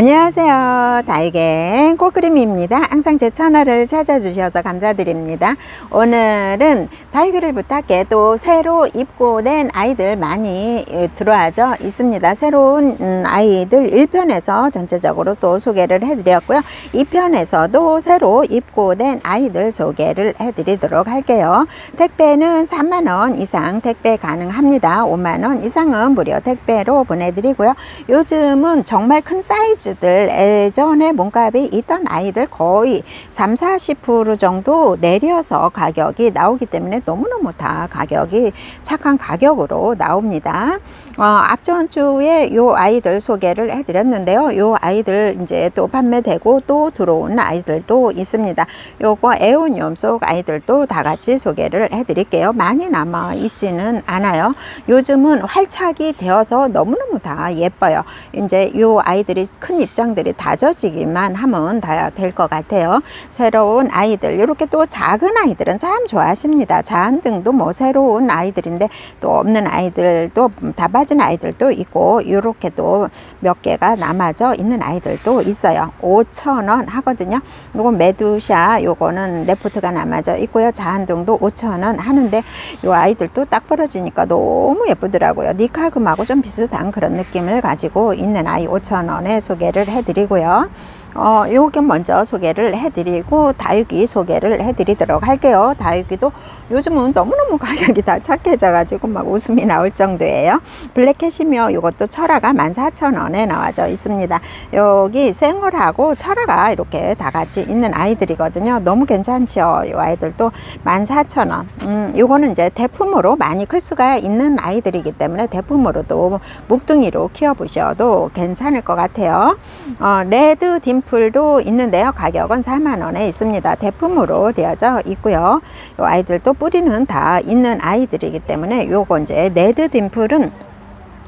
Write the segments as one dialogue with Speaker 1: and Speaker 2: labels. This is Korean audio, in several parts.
Speaker 1: 안녕하세요. 달갱 꼬그림입니다. 항상 제 채널을 찾아주셔서 감사드립니다. 오늘은 다이그를 부탁해 또 새로 입고된 아이들 많이 예, 들어와져 있습니다. 새로운 음, 아이들 1편에서 전체적으로 또 소개를 해드렸고요. 2편에서도 새로 입고된 아이들 소개를 해드리도록 할게요. 택배는 3만원 이상 택배 가능합니다. 5만원 이상은 무료 택배로 보내드리고요. 요즘은 정말 큰 사이즈 들 예전에 몸값이 있던 아이들 거의 3, 40% 정도 내려서 가격이 나오기 때문에 너무너무 다 가격이 착한 가격으로 나옵니다. 어, 앞전 주에 요 아이들 소개를 해드렸는데요. 요 아이들 이제 또 판매되고 또 들어온 아이들도 있습니다. 요거 에오니움 속 아이들도 다 같이 소개를 해드릴게요. 많이 남아 있지는 않아요. 요즘은 활착이 되어서 너무너무 다 예뻐요. 이제 요 아이들이 큰 입장들이 다져지기만 하면 다 될 것 같아요. 새로운 아이들 이렇게 또 작은 아이들은 참 좋아하십니다. 자한등도 뭐 새로운 아이들인데 또 없는 아이들도 다 빠진 아이들도 있고 이렇게 또 몇 개가 남아져 있는 아이들도 있어요. 5,000원 하거든요. 요거 메두샤 요거는 레포트가 남아져 있고요. 자한등도 5,000원 하는데 요 아이들도 딱 벌어지니까 너무 예쁘더라고요. 니카금하고 좀 비슷한 그런 느낌을 가지고 있는 아이 5,000원에 소개를 해드리고요. 어, 요게 먼저 소개를 해드리고 다육이 소개를 해드리도록 할게요. 다육이도 요즘은 너무너무 가격이 다 착해져가지고 막 웃음이 나올 정도예요. 블랙캣이며 요것도 철화가 14,000원에 나와져 있습니다. 여기 생얼하고 철화가 이렇게 다 같이 있는 아이들이거든요. 너무 괜찮죠. 이 아이들도 14,000원. 음, 요거는 이제 대품으로 많이 클 수가 있는 아이들이기 때문에 대품으로도 묵둥이로 키워보셔도 괜찮을 것 같아요. 어, 레드 딤 플도 있는데요. 가격은 4만 원에 있습니다. 대품으로 되어져 있고요. 요 아이들도 뿌리는 다 있는 아이들이기 때문에 요거 이제 레드 딤플은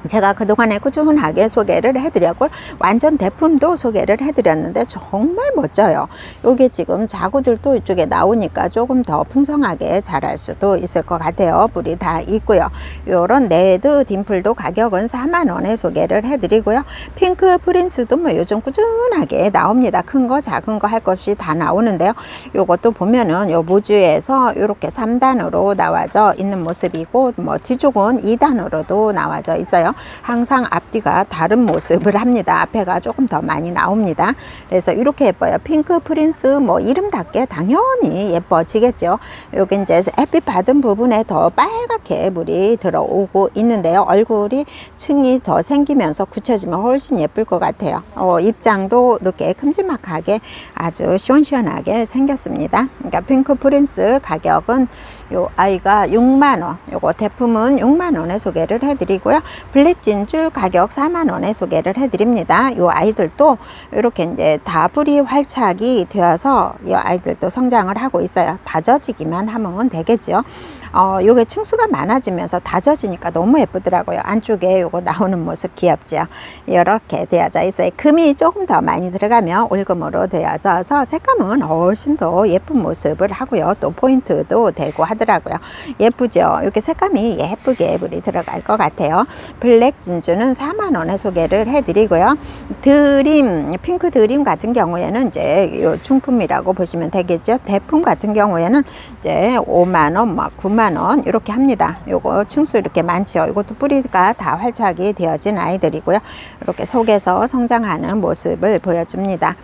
Speaker 1: 제가 그동안에 꾸준하게 소개를 해드렸고 완전 대품도 소개를 해드렸는데 정말 멋져요. 여기 지금 자구들도 이쪽에 나오니까 조금 더 풍성하게 자랄 수도 있을 것 같아요. 불이 다 있고요. 요런 레드 딤플도 가격은 4만원에 소개를 해드리고요. 핑크 프린스도 뭐 요즘 꾸준하게 나옵니다. 큰 거 작은 거 할 것 없이 다 나오는데요. 요것도 보면은 요 모주에서 이렇게 3단으로 나와져 있는 모습이고 뭐 뒤쪽은 2단으로도 나와져 있어요. 항상 앞뒤가 다른 모습을 합니다. 앞에가 조금 더 많이 나옵니다. 그래서 이렇게 예뻐요. 핑크 프린스 뭐 이름답게 당연히 예뻐지겠죠. 여기 이제 햇빛 받은 부분에 더 빨갛게 물이 들어오고 있는데요. 얼굴이 층이 더 생기면서 굳혀지면 훨씬 예쁠 것 같아요. 어, 입장도 이렇게 큼지막하게 아주 시원시원하게 생겼습니다. 그러니까 핑크 프린스 가격은 요 아이가 6만 원. 요거 대품은 6만 원에 소개를 해드리고요. 블랙 진주 가격 4만 원에 소개를 해드립니다. 요 아이들도 이렇게 이제 다 뿌리 활착이 되어서 이 아이들도 성장을 하고 있어요. 다져지기만 하면 되겠죠. 어, 요게 층수가 많아지면서 다져지니까 너무 예쁘더라고요. 안쪽에 요거 나오는 모습 귀엽죠. 이렇게 되어져 있어요. 금이 조금 더 많이 들어가면 올금으로 되어져서 색감은 훨씬 더 예쁜 모습을 하고요. 또 포인트도 되고 하더라고요. 예쁘죠. 이렇게 색감이 예쁘게 물이 들어갈 것 같아요. 블랙 진주는 4만 원에 소개를 해드리고요. 드림 핑크 드림 같은 경우에는 이제 요 중품이라고 보시면 되겠죠. 대품 같은 경우에는 이제 5만 원, 막 9만 원 이렇게 합니다. 요거 층수 이렇게 많죠. 이것도 뿌리가 다 활착이 되어진 아이들이고요. 이렇게 속에서 성장하는 모습을 보여줍니다.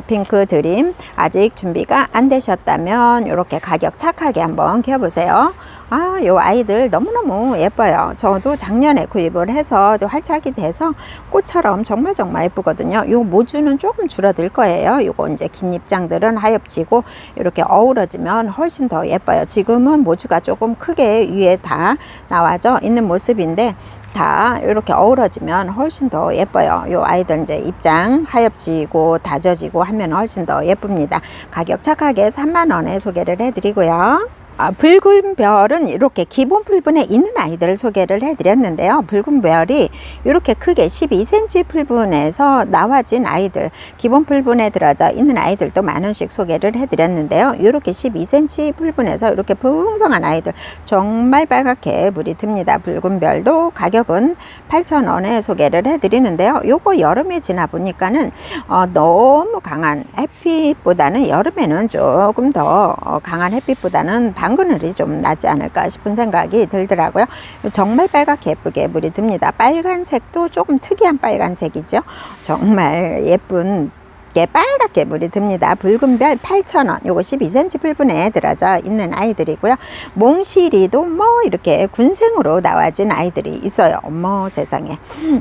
Speaker 1: 핑크 드림 아직 준비가 안 되셨다면 이렇게 가격 착하게 한번 키워보세요. 아, 요 아이들 너무너무 예뻐요. 저도 작년에 구입을 해서 활착이 돼서 꽃처럼 정말 정말 예쁘거든요. 요 모주는 조금 줄어들 거예요. 요거 이제 긴 입장들은 하엽지고 이렇게 어우러지면 훨씬 더 예뻐요. 지금은 모주가 조금 크게 위에 다 나와져 있는 모습인데 다 이렇게 어우러지면 훨씬 더 예뻐요. 요 아이들 이제 입장 하엽지고 다져지고 하면 훨씬 더 예쁩니다. 가격 착하게 3만 원에 소개를 해드리고요. 아, 붉은 별은 이렇게 기본 풀분에 있는 아이들을 소개를 해드렸는데요. 붉은 별이 이렇게 크게 12cm 풀분에서 나와진 아이들, 기본 풀분에 들어져 있는 아이들도 많은씩 소개를 해드렸는데요. 이렇게 12cm 풀분에서 이렇게 풍성한 아이들 정말 빨갛게 물이 듭니다. 붉은 별도 가격은 8,000원에 소개를 해드리는데요. 요거 여름에 지나 보니까는 어, 너무 강한 햇빛보다는 여름에는 조금 더 어, 강한 햇빛보다는 방그늘이 좀 낫지 않을까 싶은 생각이 들더라고요. 정말 빨갛게 예쁘게 물이 듭니다. 빨간색도 조금 특이한 빨간색이죠. 정말 예쁜 게 빨갛게 물이 듭니다. 붉은 별 8,000원. 요거 12cm 풀분에 들어져 있는 아이들이고요. 몽시리도 뭐 이렇게 군생으로 나와진 아이들이 있어요. 어머 세상에.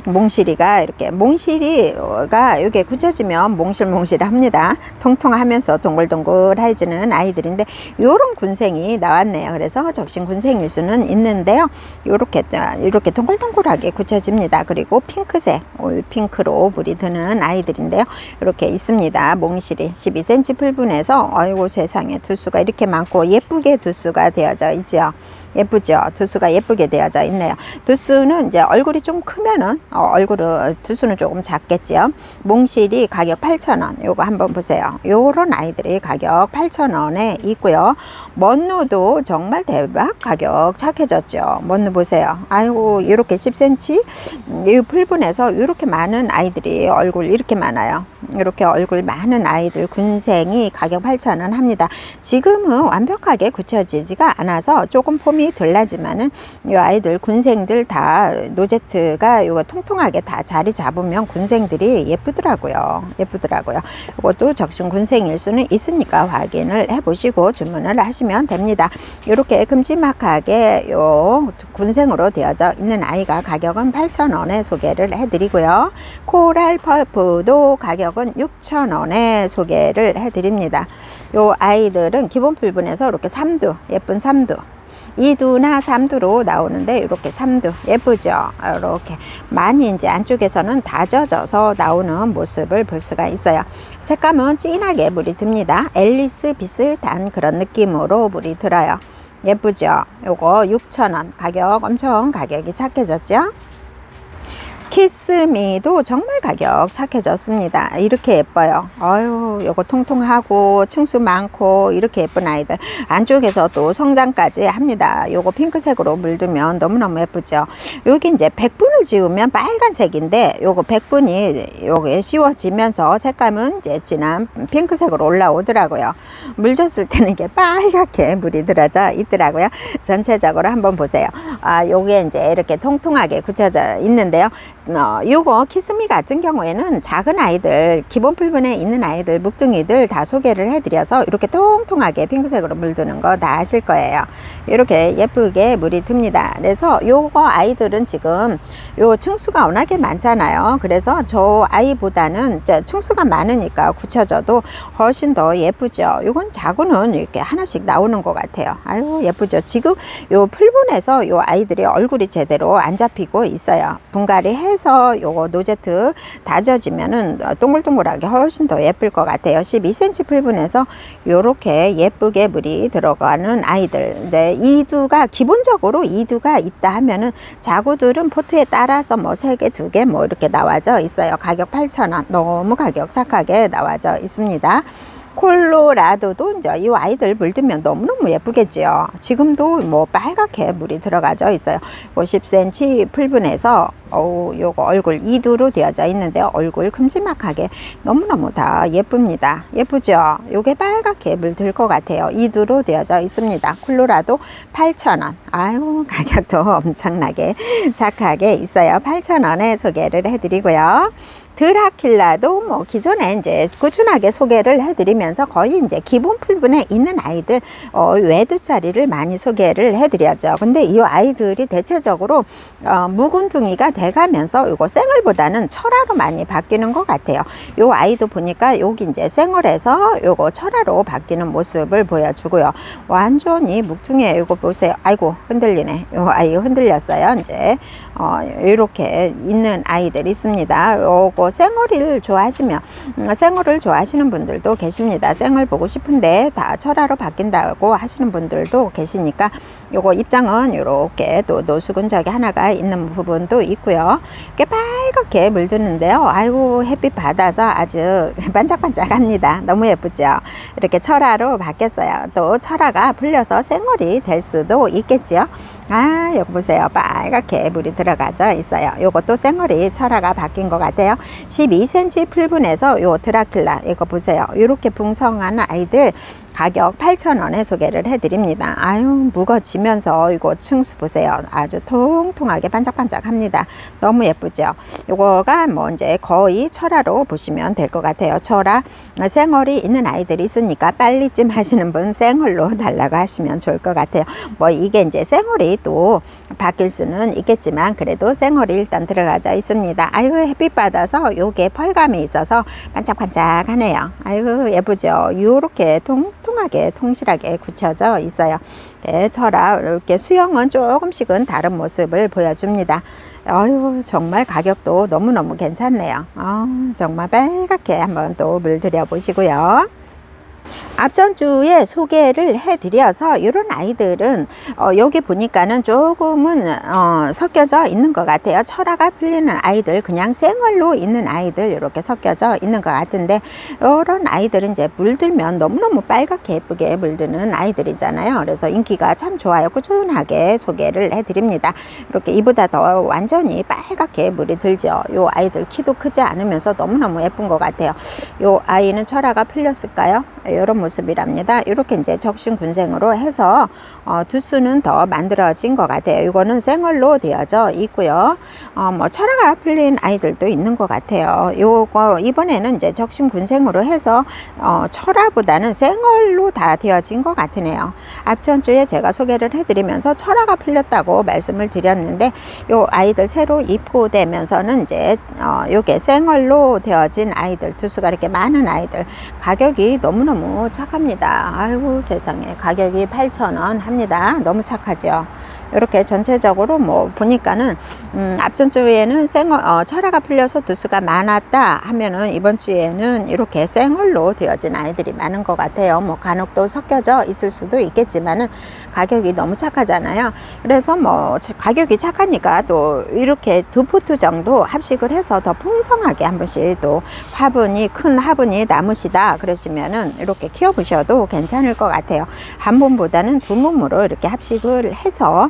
Speaker 1: 몽시리가 이렇게 몽시리가 이게 굳혀지면 몽실몽실 합니다. 통통하면서 동글동글해지는 아이들인데 요런 군생이 나왔네요. 그래서 적신 군생일 수는 있는데요. 요렇게 이렇게 동글동글하게 굳혀집니다. 그리고 핑크색 올 핑크로 물이 드는 아이들인데요. 이렇게 있습니다. 몽실이 12cm 풀분에서 아이고 세상에 두수가 이렇게 많고 예쁘게 두수가 되어져 있죠. 예쁘죠? 두수가 예쁘게 되어져 있네요. 두수는 이제 얼굴이 좀 크면은 어, 얼굴은 두수는 조금 작겠지요. 몽실이 가격 8,000원. 요거 한번 보세요. 요런 아이들이 가격 8,000원에 있고요. 먼노도 정말 대박 가격 착해졌죠. 먼노 보세요. 아이고 이렇게 10cm 이 풀분에서 이렇게 많은 아이들이 얼굴 이렇게 많아요. 이렇게 얼굴 많은 아이들 군생이 가격 8,000원 합니다. 지금은 완벽하게 굳혀지지가 않아서 조금 폼이 덜 나지만은 이 아이들 군생들 다 노제트가 이거 통통하게 다 자리 잡으면 군생들이 예쁘더라고요. 예쁘더라고요. 이것도 적신 군생일 수는 있으니까 확인을 해 보시고 주문을 하시면 됩니다. 이렇게 큼지막하게 요 군생으로 되어져 있는 아이가 가격은 8,000원에 소개를 해 드리고요. 코랄 펄프도 가격 은 6,000원에 소개를 해 드립니다. 요 아이들은 기본 풀분에서 이렇게 3두 예쁜 3두. 2두나 3두로 나오는데 이렇게 3두 예쁘죠? 이렇게 많이 이제 안쪽에서는 다져져서 나오는 모습을 볼 수가 있어요. 색감은 진하게 물이 듭니다. 앨리스 비슷한 그런 느낌으로 물이 들어요. 예쁘죠? 요거 6,000원. 가격 엄청 가격이 착해졌죠 키스미도 정말 가격 착해졌습니다. 이렇게 예뻐요. 아유, 요거 통통하고 층수 많고 이렇게 예쁜 아이들. 안쪽에서 또 성장까지 합니다. 요거 핑크색으로 물들면 너무너무 예쁘죠. 여기 이제 백분을 지우면 빨간색인데 요거 백분이 요게 씌워지면서 색감은 이제 진한 핑크색으로 올라오더라고요. 물 줬을 때는 이게 빨갛게 물이 들어져 있더라고요. 전체적으로 한번 보세요. 아, 요게 이제 이렇게 통통하게 굳혀져 있는데요. 어, 요거 키스미 같은 경우에는 작은 아이들 기본 풀분에 있는 아이들 묵둥이들 다 소개를 해드려서 이렇게 통통하게 핑크색으로 물드는 거 다 아실 거예요. 이렇게 예쁘게 물이 듭니다. 그래서 요거 아이들은 지금 요 층수가 워낙에 많잖아요. 그래서 저 아이보다는 층수가 많으니까 굳혀져도 훨씬 더 예쁘죠. 요건 자구는 이렇게 하나씩 나오는 것 같아요. 아유 예쁘죠? 지금 요 풀분에서 요 아이들이 얼굴이 제대로 안 잡히고 있어요. 분갈이 해 해서 요거 노제트 다져지면은 동글동글하게 훨씬 더 예쁠 것 같아요. 12cm 풀분에서 요렇게 예쁘게 물이 들어가는 아이들. 이제 이두가 기본적으로 이두가 있다 하면은 자구들은 포트에 따라서 뭐 세 개, 두 개 뭐 이렇게 나와져 있어요. 가격 8,000원. 너무 가격 착하게 나와져 있습니다. 콜로라도도 이제 이 아이들 물들면 너무너무 예쁘겠지요. 지금도 뭐 빨갛게 물이 들어가져 있어요. 50cm 풀분에서 어우 요거 얼굴 이두로 되어져 있는데 얼굴 큼지막하게 너무너무 다 예쁩니다. 예쁘죠? 요게 빨갛게 물들 것 같아요. 이두로 되어져 있습니다. 콜로라도 8,000원. 아유 가격도 엄청나게 착하게 있어요. 8,000원에 소개를 해드리고요. 드라킬라도 뭐 기존에 이제 꾸준하게 소개를 해드리면서 거의 이제 기본 풀분에 있는 아이들 어, 외두짜리를 많이 소개를 해드렸죠. 근데 이 아이들이 대체적으로 어, 묵은둥이가 돼가면서 이거 생얼보다는 철화로 많이 바뀌는 것 같아요. 이 아이도 보니까 여기 이제 생얼에서 이거 철화로 바뀌는 모습을 보여주고요. 완전히 묵둥이에요. 이거 보세요. 아이고 흔들리네. 이 아이 흔들렸어요. 이제 어, 이렇게 있는 아이들 있습니다. 요거 요거 생얼을 좋아하시면 음, 생얼을 좋아하시는 분들도 계십니다. 생얼 보고 싶은데 다 철화로 바뀐다고 하시는 분들도 계시니까 요거 입장은 요렇게 또 노수근적이 하나가 있는 부분도 있고요. 이렇게 빨갛게 물드는데요. 아이고 햇빛 받아서 아주 반짝반짝합니다. 너무 예쁘죠? 이렇게 철화로 바뀌었어요. 또 철화가 풀려서 생얼이 될 수도 있겠지요. 아, 여기 보세요. 빨갛게 물이 들어가져 있어요. 요것도 생얼이 철화가 바뀐 것 같아요. 12cm 풀분에서 요 드라큘라, 이거 보세요. 이렇게 풍성한 아이들 가격 8,000원에 소개를 해드립니다. 아유, 무거지면서 이거 층수 보세요. 아주 통통하게 반짝반짝합니다. 너무 예쁘죠? 요거가 뭐 이제 거의 철화로 보시면 될 것 같아요. 철화, 생얼이 있는 아이들이 있으니까 빨리쯤 하시는 분 생얼로 달라고 하시면 좋을 것 같아요. 뭐 이게 이제 생얼이 또 바뀔 수는 있겠지만 그래도 생얼이 일단 들어가져 있습니다. 아이고, 햇빛 받아서 요게 펄감이 있어서 반짝반짝하네요. 아이고, 예쁘죠? 요렇게 통 통통하게 통실하게 굳혀져 있어요. 네, 저라 이렇게 수영은 조금씩은 다른 모습을 보여줍니다. 아유 정말 가격도 너무너무 괜찮네요. 아, 정말 빨갛게 한번 또 물들여 보시고요. 앞전 주에 소개를 해드려서 이런 아이들은 어, 여기 보니까는 조금은 어, 섞여져 있는 것 같아요. 철화가 풀리는 아이들, 그냥 생얼로 있는 아이들 이렇게 섞여져 있는 것 같은데 이런 아이들은 이제 물들면 너무너무 빨갛게 예쁘게 물드는 아이들이잖아요. 그래서 인기가 참 좋아요. 꾸준하게 소개를 해드립니다. 이렇게 이보다 더 완전히 빨갛게 물이 들죠. 이 아이들 키도 크지 않으면서 너무너무 예쁜 것 같아요. 이 아이는 철화가 풀렸을까요? 이런 모습이랍니다. 이렇게 이제 적신 군생으로 해서 어, 두 수는 더 만들어진 것 같아요. 이거는 생얼로 되어져 있고요. 어, 뭐 철화가 풀린 아이들도 있는 것 같아요. 요거 이번에는 이제 적신 군생으로 해서 어, 철화보다는 생얼로 다 되어진 것 같으네요. 앞전 주에 제가 소개를 해드리면서 철화가 풀렸다고 말씀을 드렸는데 요 아이들 새로 입고되면서는 이제 어, 요게 생얼로 되어진 아이들 두 수가 이렇게 많은 아이들 가격이 너무너무 착합니다. 아이고 세상에 가격이 8,000원 합니다. 너무 착하죠. 이렇게 전체적으로 뭐 보니까는 음, 앞전 주에는 생얼 어, 철화가 풀려서 두수가 많았다 하면은 이번 주에는 이렇게 생얼로 되어진 아이들이 많은 것 같아요. 뭐 간혹 또 섞여져 있을 수도 있겠지만은 가격이 너무 착하잖아요. 그래서 뭐 가격이 착하니까 또 이렇게 두 포트 정도 합식을 해서 더 풍성하게 한 번씩 또 화분이 큰 화분이 남으시다 그러시면은 이렇게 키워보셔도 괜찮을 것 같아요. 한 번보다는 두 몸으로 이렇게 합식을 해서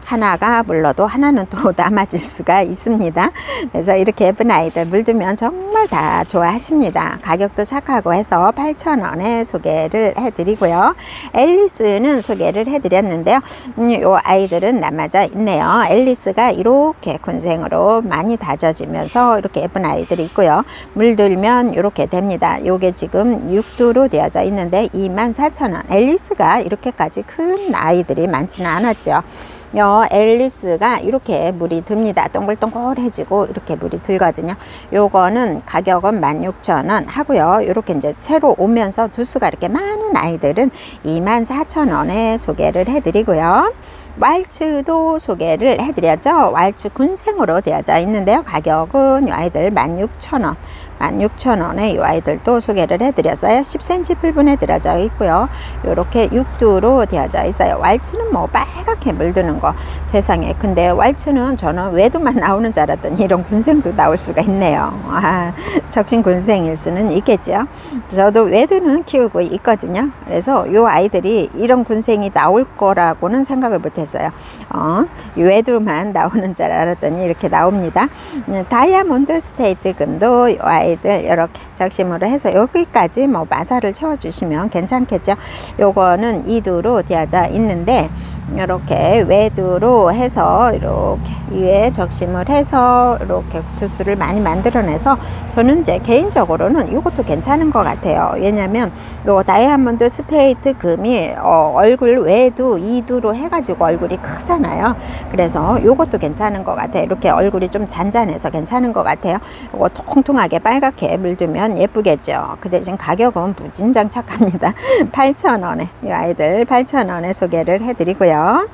Speaker 1: 하나가 물러도 하나는 또 남아질 수가 있습니다. 그래서 이렇게 예쁜 아이들 물들면 정말 다 좋아하십니다. 가격도 착하고 해서 8,000원에 소개를 해드리고요. 앨리스는 소개를 해드렸는데요. 음, 이 아이들은 남아져 있네요. 앨리스가 이렇게 군생으로 많이 다져지면서 이렇게 예쁜 아이들이 있고요. 물들면 이렇게 됩니다. 이게 지금 6두로 되어져 있는데 24,000원. 앨리스가 이렇게까지 큰 아이들이 많지는 않았죠. 요 앨리스가 이렇게 물이 듭니다. 동글동글해지고 이렇게 물이 들거든요. 요거는 가격은 16,000원 하고요. 이렇게 이제 새로 오면서 두수가 이렇게 많은 아이들은 24,000원에 소개를 해드리고요. 왈츠도 소개를 해드렸죠. 왈츠 군생으로 되어져 있는데요. 가격은 이 아이들 16,000원. 16,000원에 이 아이들도 소개를 해드렸어요. 10cm 풀분에 들어져 있고요. 이렇게 육두로 되어져 있어요. 왈츠는 뭐 빨갛게 물드는 거 세상에. 근데 왈츠는 저는 외두만 나오는 줄 알았더니 이런 군생도 나올 수가 있네요. 아, 적신 군생일 수는 있겠죠. 저도 외두는 키우고 있거든요. 그래서 이 아이들이 이런 군생이 나올 거라고는 생각을 못했어요. 어, 외두만 나오는 줄 알았더니 이렇게 나옵니다. 음, 다이아몬드 스테이트 금도 이 아이들 이렇게 적심으로 해서 여기까지 뭐 마사를 채워주시면 괜찮겠죠. 요거는 이두로 되어져 있는데 이렇게 외두로 해서 이렇게 위에 적심을 해서 이렇게 두수를 많이 만들어내서 저는 이제 개인적으로는 이것도 괜찮은 것 같아요. 왜냐면 요 다이아몬드 스테이트 금이 어, 얼굴 외두 이두로 해가지고 얼굴이 크잖아요. 그래서 이것도 괜찮은 것 같아요. 이렇게 얼굴이 좀 잔잔해서 괜찮은 것 같아요. 이거 통통하게 빨갛게 물들면 예쁘겠죠. 그 대신 가격은 무진장 착합니다. 8,000원에 이 아이들 8,000원에 소개를 해드리고요.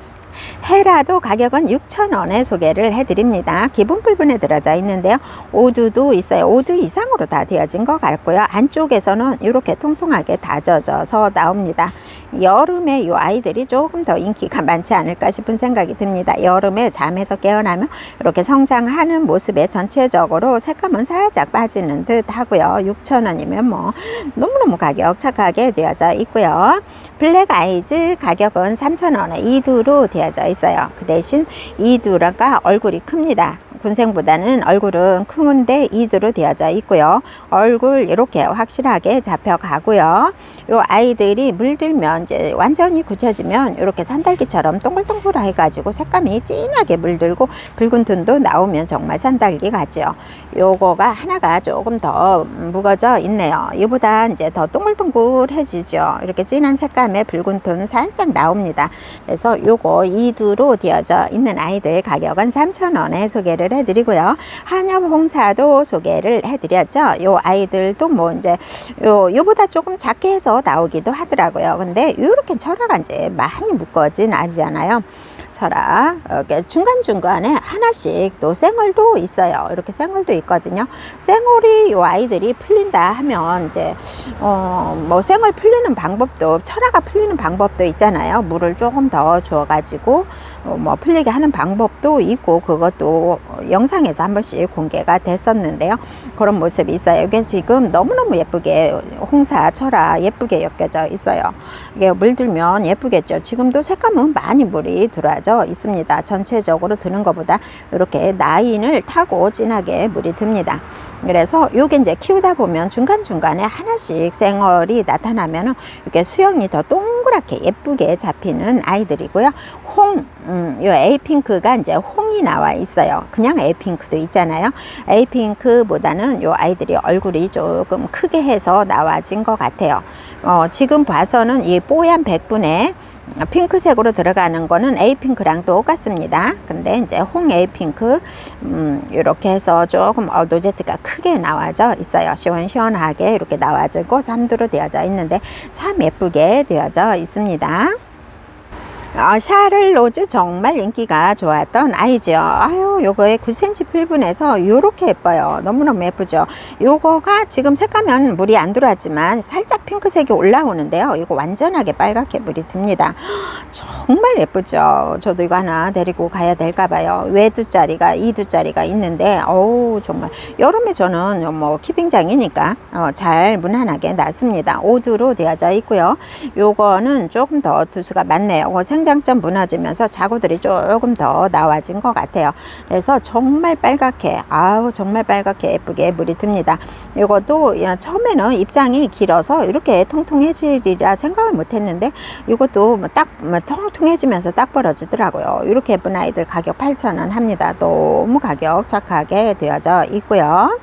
Speaker 1: 헤라도 가격은 6,000원에 소개를 해드립니다. 기본 풀분에 들어져 있는데요. 오두도 있어요. 오두 이상으로 다 되어진 것 같고요. 안쪽에서는 이렇게 통통하게 다져져서 나옵니다. 여름에 이 아이들이 조금 더 인기가 많지 않을까 싶은 생각이 듭니다. 여름에 잠에서 깨어나면 이렇게 성장하는 모습에 전체적으로 색감은 살짝 빠지는 듯 하고요. 6,000원이면 뭐 너무너무 가격 착하게 되어져 있고요. 블랙 아이즈 가격은 3,000원에 이두로 되어져 있어요. 그 대신 이두가 얼굴이 큽니다. 군생보다는 얼굴은 큰데 이두로 되어져 있고요. 얼굴 이렇게 확실하게 잡혀가고요. 요 아이들이 물들면 이제 완전히 굳혀지면 이렇게 산딸기처럼 동글동글 해 가지고 색감이 진하게 물들고 붉은 톤도 나오면 정말 산딸기 같죠. 요거가 하나가 조금 더 묵어져 있네요. 이보다 이제 더 동글동글해지죠. 이렇게 진한 색감의 붉은 톤 살짝 나옵니다. 그래서 요거 이두로 되어져 있는 아이들 가격은 3,000원에 소개를 해드리고요. 한엽 홍사도 소개를 해드렸죠. 요 아이들도 뭐 이제 요 요보다 조금 작게 해서 나오기도 하더라고요. 근데 이렇게 철화가 이제 많이 묶어진 아니잖아요. 철학 이렇게 중간중간에 하나씩 또 생얼도 있어요. 이렇게 생얼도 있거든요. 생얼이 요 아이들이 풀린다 하면 이제 어뭐 생얼 풀리는 방법도 철화가 풀리는 방법도 있잖아요. 물을 조금 더 주어 가지고 어뭐 풀리게 하는 방법도 있고 그것도 영상에서 한 번씩 공개가 됐었는데요. 그런 모습이 있어요. 이게 지금 너무너무 예쁘게 홍사 철화 예쁘게 엮여져 있어요. 이게 물들면 예쁘겠죠. 지금도 색감은 많이 물이 들어와 져 있습니다. 전체적으로 드는 것보다 이렇게 라인을 타고 진하게 물이 듭니다. 그래서 요게 이제 키우다 보면 중간중간에 하나씩 생얼이 나타나면 이렇게 수영이 더 동그랗게 예쁘게 잡히는 아이들이고요. 홍, 음, 요 에이핑크가 이제 홍이 나와 있어요. 그냥 에이핑크도 있잖아요. 에이핑크보다는 요 아이들이 얼굴이 조금 크게 해서 나와진 것 같아요. 어, 지금 봐서는 이 뽀얀 백분에 핑크색으로 들어가는 거는 에이핑크랑 똑같습니다. 근데 이제 홍 에이핑크 음, 이렇게 해서 조금 어, 노제트가 크게 나와져 있어요. 시원시원하게 이렇게 나와지고 삼두로 되어져 있는데 참 예쁘게 되어져 있습니다. 어, 샤를 로즈 정말 인기가 좋았던 아이죠. 아유, 요거의 9cm 필분에서 요렇게 예뻐요. 너무너무 예쁘죠. 요거가 지금 색감은 물이 안 들어왔지만 살짝 핑크색이 올라오는데요. 이거 완전하게 빨갛게 물이 듭니다. 정말 예쁘죠. 저도 이거 하나 데리고 가야 될까 봐요. 외두짜리가 이두짜리가 있는데 어우 정말 여름에 저는 뭐 키빙장이니까 어, 잘 무난하게 놨습니다. 오두로 되어져 있고요. 요거는 조금 더 두수가 많네요. 생장점 무너지면서 자구들이 조금 더 나와진 것 같아요. 그래서 정말 빨갛게 아우 정말 빨갛게 예쁘게 물이 듭니다. 이것도 처음에는 입장이 길어서 이렇게 통통해지리라 생각을 못했는데 이것도 뭐딱뭐 통통해지면서 딱 벌어지더라고요. 이렇게 예쁜 아이들 가격 8,000원 합니다. 너무 가격 착하게 되어져 있고요.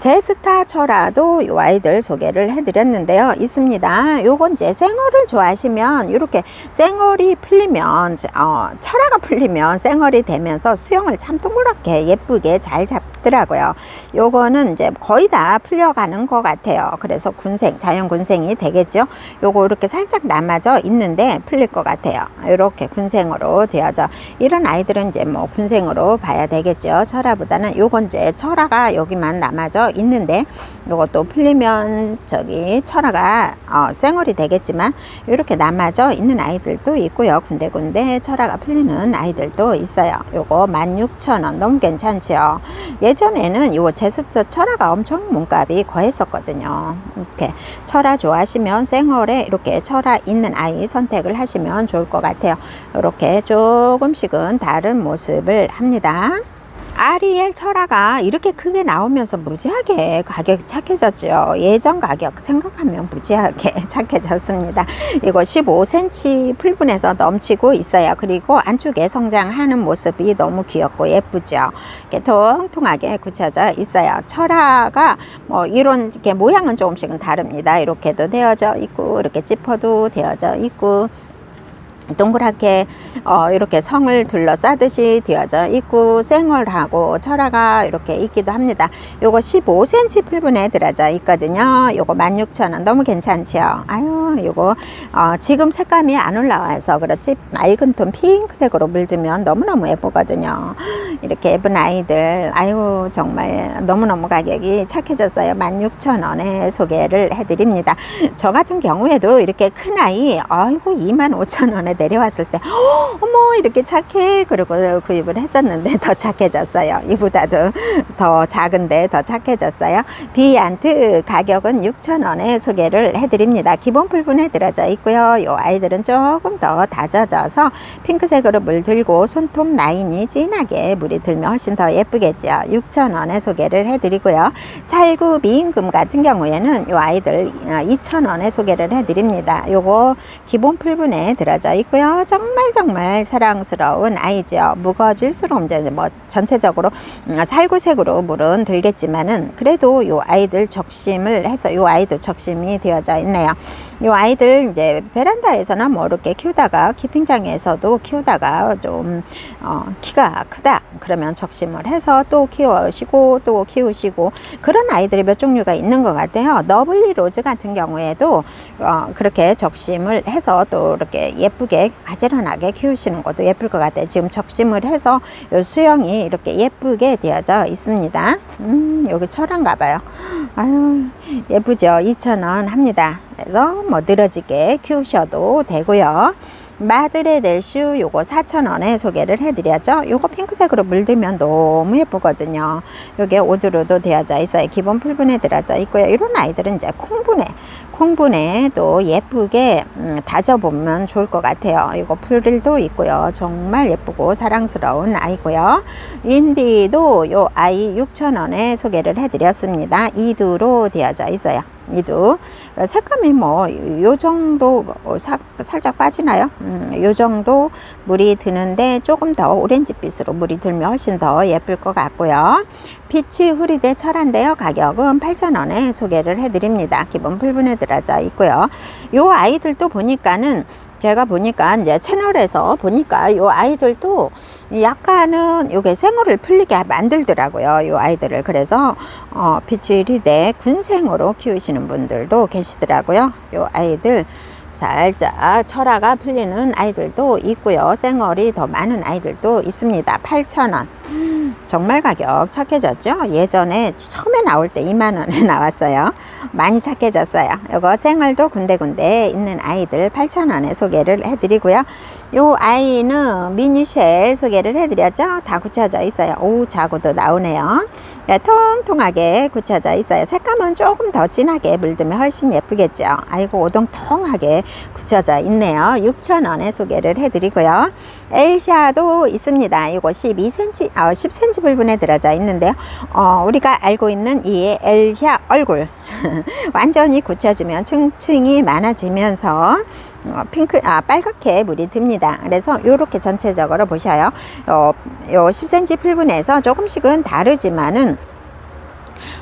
Speaker 1: 제 스타 철화도 이 아이들 소개를 해드렸는데요. 있습니다. 요건 이제 생얼을 좋아하시면 이렇게 생얼이 풀리면 어, 철화가 풀리면 생얼이 되면서 수영을 참 동그랗게 예쁘게 잘 잡. 더라고요 요거는 이제 거의 다 풀려가는 것 같아요. 그래서 군생, 자연 군생이 되겠죠. 요거 이렇게 살짝 남아져 있는데 풀릴 것 같아요. 이렇게 군생으로 되어져. 이런 아이들은 이제 뭐 군생으로 봐야 되겠죠. 철화보다는 요건 이제 철화가 여기만 남아져 있는데 요것도 풀리면 저기 철화가 어, 생얼이 되겠지만 이렇게 남아져 있는 아이들도 있고요. 군데군데 철화가 풀리는 아이들도 있어요. 요거 16,000원 너무 괜찮죠. 예 전에는 요 제스처 철화가 엄청 몸값이 거했었거든요. 이렇게 철화 좋아하시면 생얼에 이렇게 철화 있는 아이 선택을 하시면 좋을 것 같아요. 이렇게 조금씩은 다른 모습을 합니다. 아리엘 철화가 이렇게 크게 나오면서 무지하게 가격이 착해졌죠. 예전 가격 생각하면 무지하게 착해졌습니다. 이거 15cm 풀분에서 넘치고 있어요. 그리고 안쪽에 성장하는 모습이 너무 귀엽고 예쁘죠. 이렇게 통통하게 굳혀져 있어요. 철화가 뭐 이런 이렇게 모양은 조금씩은 다릅니다. 이렇게도 되어져 있고 이렇게 짚어도 되어져 있고 동그랗게 어, 이렇게 성을 둘러싸듯이 되어져 있고 생얼하고 철화가 이렇게 있기도 합니다. 요거 15cm 풀분에 들어져 있거든요. 요거 16,000원 너무 괜찮죠? 아유 요거 어, 지금 색감이 안 올라와서 그렇지 맑은 톤 핑크색으로 물들면 너무너무 예쁘거든요. 이렇게 예쁜 아이들 아유 정말 너무너무 가격이 착해졌어요. 16,000원에 소개를 해드립니다. 저 같은 경우에도 이렇게 큰 아이 아이고 25,000원에 내려왔을 때 "허, 어머 이렇게 착해. 그리고 구입을 했었는데 더 착해졌어요. 이보다도 더 작은데 더 착해졌어요. 비안트 가격은 6,000원에 소개를 해드립니다. 기본 풀분에 들어져 있고요. 이 아이들은 조금 더 다져져서 핑크색으로 물들고 손톱 라인이 진하게 물이 들면 훨씬 더 예쁘겠죠. 6,000원에 소개를 해드리고요. 살구 미임금 같은 경우에는 이 아이들 2,000원에 소개를 해드립니다. 요거 기본 풀분에 들어져 있고 요. 정말 정말 사랑스러운 아이죠. 무거워질수록 이제 뭐 전체적으로 음, 살구색으로 물은 들겠지만은 그래도 요 아이들 적심을 해서 요 아이들 적심이 되어져 있네요. 요 아이들 이제 베란다에서나 뭐 이렇게 키우다가 키핑장에서도 키우다가 좀 어, 키가 크다 그러면 적심을 해서 또 키우시고 또 키우시고 그런 아이들이 몇 종류가 있는 것 같아요. 너블리 로즈 같은 경우에도 어, 그렇게 적심을 해서 또 이렇게 예쁘게 가지런하게 키우시는 것도 예쁠 것 같아요. 지금 적심을 해서 요 수영이 이렇게 예쁘게 되어져 있습니다. 음, 여기 철한가 봐요. 아유, 예쁘죠? 2,000원 합니다. 그래서 뭐 늘어지게 키우셔도 되고요. 마드레델슈 요거 4,000원에 소개를 해드렸죠. 요거 핑크색으로 물들면 너무 예쁘거든요. 요게 오드로도 되어져 있어요. 기본 풀분에 들어져 있고요. 이런 아이들은 이제 콩분에, 콩분에 또 예쁘게 음, 다져보면 좋을 것 같아요. 이거 풀들도 있고요. 정말 예쁘고 사랑스러운 아이고요. 인디도 요 아이 6,000원에 소개를 해드렸습니다. 이두로 되어져 있어요. 이두 색감이 뭐 요 정도 뭐 사, 살짝 빠지나요? 음, 요 정도 물이 드는데 조금 더 오렌지빛으로 물이 들면 훨씬 더 예쁠 것 같고요. 피치 후리대 철한데요. 가격은 8,000원에 소개를 해드립니다. 기본 풀분에 들어져 있고요. 요 아이들도 보니까는 제가 보니까 이제 채널에서 보니까 요 아이들도 약간은 요게 생얼을 풀리게 만들더라고요. 요 아이들을. 그래서 어, 비추리대 군생으로 키우시는 분들도 계시더라고요. 요 아이들 살짝 철화가 풀리는 아이들도 있고요. 생얼이 더 많은 아이들도 있습니다. 8,000원. 정말 가격 착해졌죠? 예전에 처음에 나올 때 2만원에 나왔어요. 많이 착해졌어요. 이거 생얼도 군데군데 있는 아이들 8,000원에 소개를 해드리고요. 요 아이는 미니쉘 소개를 해드렸죠? 다 굳혀져 있어요. 오, 자구도 나오네요. 네, 통통하게 굳혀져 있어요. 색감은 조금 더 진하게 물들면 훨씬 예쁘겠죠. 아이고, 오동통하게 굳혀져 있네요. 6,000원에 소개를 해드리고요. 엘샤도 있습니다. 이거 12cm, 어, 10cm 불분에 들어져 있는데요. 어, 우리가 알고 있는 이 엘샤 얼굴. 완전히 굳혀지면 층층이 많아지면서 어, 핑크, 아, 빨갛게 물이 듭니다. 그래서 이렇게 전체적으로 보셔요. 어, 요 10cm 풀분에서 조금씩은 다르지만은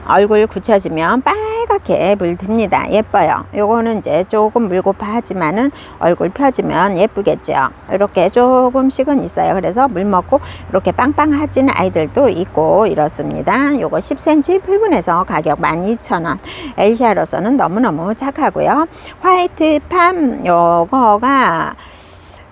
Speaker 1: 얼굴 굳혀지면 빨 갛게 물듭니다. 예뻐요. 요거는 이제 조금 물고파 하지만은 얼굴 펴지면 예쁘겠죠. 이렇게 조금씩은 있어요. 그래서 물 먹고 이렇게 빵빵하진 아이들도 있고 이렇습니다. 요거 10cm 풀분에서 가격 12,000원. 엘샤로서는 너무너무 착하고요. 화이트 팜 요거가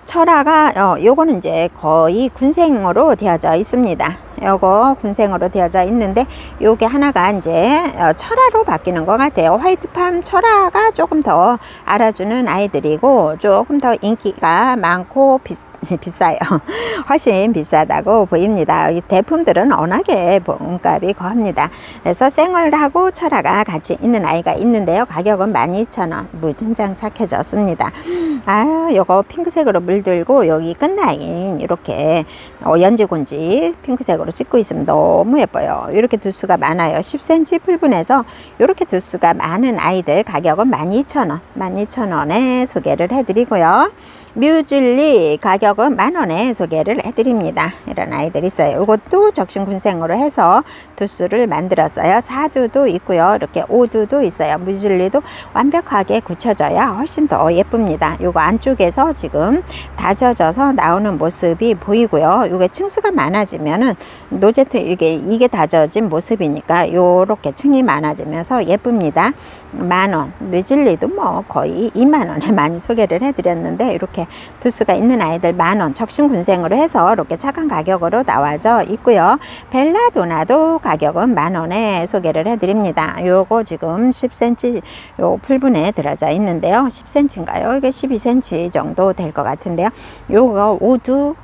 Speaker 1: 철화가 어, 요거는 이제 거의 군생으로 되어져 있습니다. 요거 군생으로 되어져 있는데 요게 하나가 이제 어, 철화로 바뀌는 것 같아요. 화이트팜 철화가 조금 더 알아주는 아이들이고 조금 더 인기가 많고 비, 비싸요. 훨씬 비싸다고 보입니다. 이 대품들은 워낙에 몸값이 거합니다. 그래서 생얼하고 철화가 같이 있는 아이가 있는데요. 가격은 12,000원. 무진장 착해졌습니다. 아, 요거 핑크색으로 물들고 여기 끝라인 이렇게 어, 연지곤지 핑크색으로 찍고 있으면 너무 예뻐요. 이렇게 두수가 많아요. 10cm 풀분에서 이렇게 두수가 많은 아이들 가격은 12,000원, 12,000원에 소개를 해드리고요. 뮤즐리 가격은 만 원에 소개를 해드립니다. 이런 아이들이 있어요. 이것도 적신군생으로 해서 두수를 만들었어요. 사두도 있고요. 이렇게 오두도 있어요. 뮤즐리도 완벽하게 굳혀져야 훨씬 더 예쁩니다. 요거 안쪽에서 지금 다져져서 나오는 모습이 보이고요. 요게 층수가 많아지면은 노제트 이게 이게 다져진 모습이니까 요렇게 층이 많아지면서 예쁩니다. 만 원. 뮤즐리도 뭐 거의 2만 원에 많이 소개를 해드렸는데 이렇게 두수가 있는 아이들 만 원. 적신군생으로 해서 이렇게 착한 가격으로 나와져 있고요. 벨라도나도 가격은 만 원에 소개를 해드립니다. 요거 지금 10cm 요 풀분에 들어져 있는데요. 10cm인가요? 이게 12cm 정도 될 것 같은데요. 요거 오두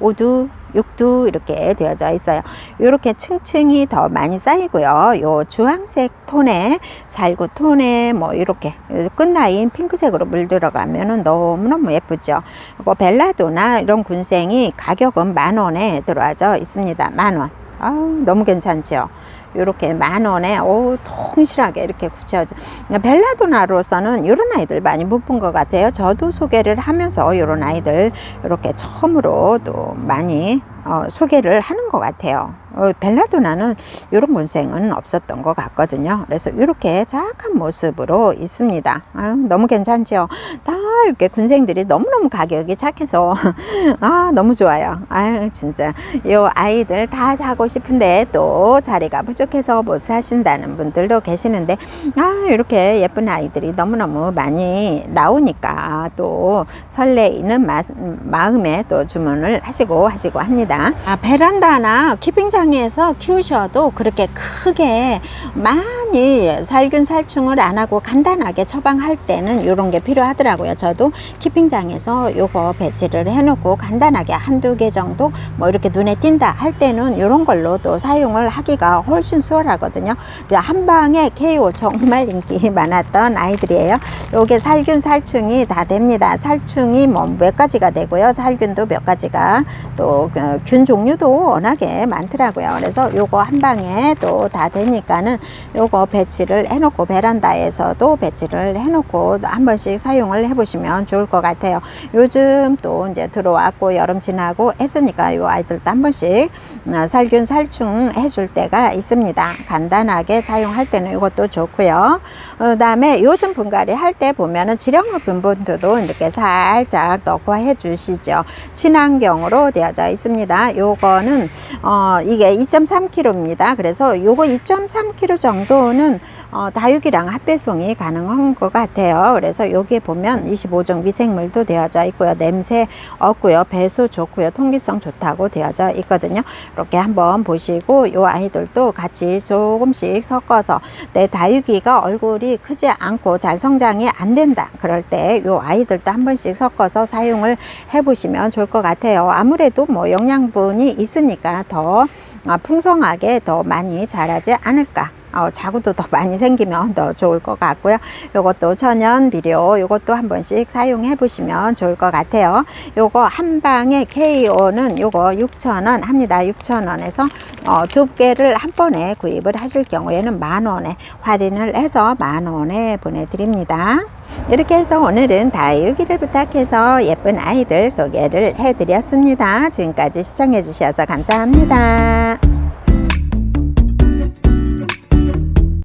Speaker 1: 오두 육두 이렇게 되어져 있어요. 이렇게 층층이 더 많이 쌓이고요. 요 주황색 톤에 살구 톤에 뭐 이렇게 끝라인 핑크색으로 물들어가면은 너무너무 예쁘죠. 그 벨라도나 이런 군생이 가격은 만 원에 들어와져 있습니다. 만 원. 아우 너무 괜찮죠. 이렇게 만 원에 오 통실하게 이렇게 굳혀져 벨라도나로서는 이런 아이들 많이 못 본 것 같아요. 저도 소개를 하면서 이런 아이들 이렇게 처음으로 또 많이 어, 소개를 하는 것 같아요. 어, 벨라도나는 이런 군생은 없었던 것 같거든요. 그래서 이렇게 작은 모습으로 있습니다. 아유, 너무 괜찮죠? 다 이렇게 군생들이 너무너무 가격이 착해서 아 너무 좋아요. 아유 진짜. 이 아이들 다 사고 싶은데 또 자리가 부족해서 못 사신다는 분들도 계시는데 아 이렇게 예쁜 아이들이 너무너무 많이 나오니까 또 설레이는 마, 마음에 또 주문을 하시고 하시고 합니다 아, 베란다나 키핑장에서 키우셔도 그렇게 크게 많이 살균 살충을 안 하고 간단하게 처방할 때는 이런 게 필요하더라고요 저도 키핑장에서 요거 배치를 해놓고 간단하게 한두 개 정도 뭐 이렇게 눈에 띈다 할 때는 이런 걸로 또 사용을 하기가 훨씬 수월하거든요. 한 방에 KO 정말 인기 많았던 아이들이에요. 요게 살균 살충이 다 됩니다. 살충이 뭐 몇 가지가 되고요. 살균도 몇 가지가 또균 종류도 워낙에 많더라고요. 그래서 요거 한 방에 또 다 되니까는 요거 배치를 해놓고 베란다에서도 배치를 해놓고 한 번씩 사용을 해보시면 좋을 것 같아요. 요즘 또 이제 들어왔고 여름 지나고 했으니까 요 아이들도 한 번씩 어, 살균 살충 해줄 때가 있습니다. 간단하게 사용할 때는 이것도 좋고요. 그 다음에 요즘 분갈이 할 때 보면은 지령업 분분도 이렇게 살짝 넣고 해주시죠. 친환경으로 되어져 있습니다. 요거는 어, 이게 2.3kg입니다. 그래서 요거 2.3kg 정도는 어, 다육이랑 합배송이 가능한 것 같아요. 그래서 여기에 보면 25종 미생물도 되어져 있고요. 냄새 없고요. 배수 좋고요. 통기성 좋다고 되어져 있거든요. 이렇게 한번 보시고 요 아이들도 같이 조금씩 섞어서 내 다육이가 얼굴이 크지 않고 잘 성장이 안 된다. 그럴 때 요 아이들도 한 번씩 섞어서 사용을 해 보시면 좋을 것 같아요. 아무래도 뭐 영양 분이 있으니까 더 어, 풍성하게 더 많이 자라지 않을까 어, 자구도 더 많이 생기면 더 좋을 것 같고요. 요것도 천연 비료 요것도 한 번씩 사용해 보시면 좋을 것 같아요. 요거 한 방에 KO는 요거 6,000원 합니다. 6,000원에서 어, 두 개를 한 번에 구입을 하실 경우에는 만 원에 할인을 해서 만 원에 보내드립니다. 이렇게 해서 오늘은 다육이를 부탁해서 예쁜 아이들 소개를 해드렸습니다. 지금까지 시청해 주셔서 감사합니다.